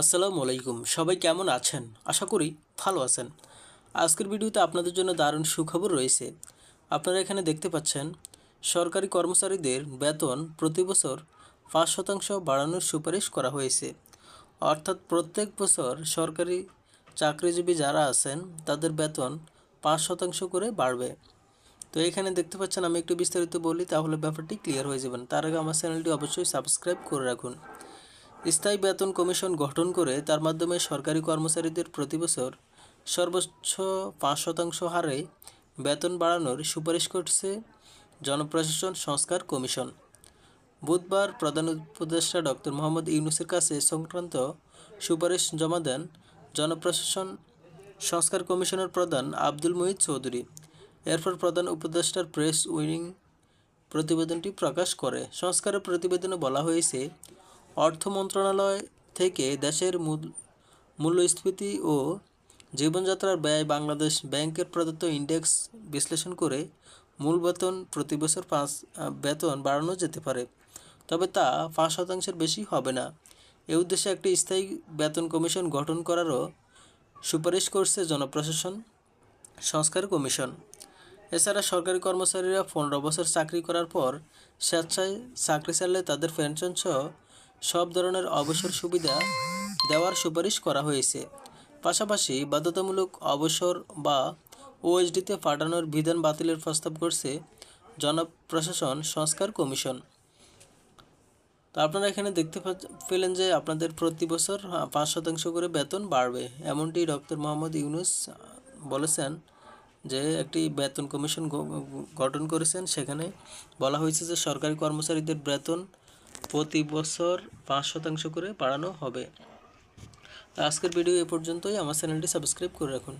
আসসালামু আলাইকুম। সবাই কেমন আছেন? আশা করি ভালো আছেন। আজকের ভিডিওতে আপনাদের জন্য দারুণ সুখবর রয়েছে। আপনারা এখানে দেখতে পাচ্ছেন, সরকারি কর্মচারীদের বেতন প্রতি বছর পাঁচ শতাংশ বাড়ানোর সুপারিশ করা হয়েছে। অর্থাৎ প্রত্যেক বছর সরকারি চাকরিজীবী যারা আছেন, তাদের বেতন পাঁচ শতাংশ করে বাড়বে। তো এখানে দেখতে পাচ্ছেন, আমি একটু বিস্তারিত বলি, তাহলে ব্যাপারটি ক্লিয়ার হয়ে যাবেন তার আগে আমার চ্যানেলটি অবশ্যই সাবস্ক্রাইব করে রাখুন। স্থায়ী বেতন কমিশন গঠন করে তার মাধ্যমে সরকারি কর্মচারীদের প্রতি বছর সর্বোচ্চ পাঁচ শতাংশ হারে বেতন বাড়ানোর সুপারিশ করছে জনপ্রশাসন সংস্কার কমিশন। বুধবার প্রধান উপদেষ্টা ডক্টর মোহাম্মদ ইউনুসের কাছে সংক্রান্ত সুপারিশ জমা দেন জনপ্রশাসন সংস্কার কমিশনের প্রধান আব্দুল মুহিত চৌধুরী। এরপর প্রধান উপদেষ্টার প্রেস উইনিং প্রতিবেদনটি প্রকাশ করে। সংস্কারের প্রতিবেদনে বলা হয়েছে অর্থ মন্ত্রণালয় থেকে দেশের মূল- মূল্যস্ফীতি ও জীবনযাত্রার ব্যয় বাংলাদেশ ব্যাংকের প্রদত্ত ইন্ডেক্স বিশ্লেষণ করে মূল বেতন প্রতি বছর পাঁচ বেতন বাড়ানো যেতে পারে। তবে তা পাঁচ শতাংশের বেশি হবে না। এ উদ্দেশ্যে একটি স্থায়ী বেতন কমিশন গঠন করারও সুপারিশ করছে জনপ্রশাসন, সংস্কার কমিশন। এছাড়া সরকারি কর্মচারীরা পনেরো বছর চাকরি করার পর স্বেচ্ছায় চাকরি ছাড়লে তাদের পেনশন সহ সব ধরনের অবসর সুবিধা দেওয়ার সুপারিশ করা হয়েছে। পাশাপাশি বাধ্যতামূলক অবসর বা ওএসডিতে পাঠানোর বিধান বাতিলের প্রস্তাব করছে জনপ্রশাসন সংস্কার কমিশন। তো আপনারা এখানে দেখতে পেলেন যে আপনাদের প্রতি বছর পাঁচ শতাংশ করে বেতন বাড়বে। এমনটি ডক্টর মোহাম্মদ ইউনুস বলেছেন যে একটি বেতন কমিশন গঠন করেছেন। সেখানে বলা হয়েছে যে সরকারি কর্মচারীদের বেতন প্রতি বছর পাঁচ শতাংশ করে বাড়ানো হবে। আজকের ভিডিও এ পর্যন্তই। আমার চ্যানেলটি সাবস্ক্রাইব করে রাখুন।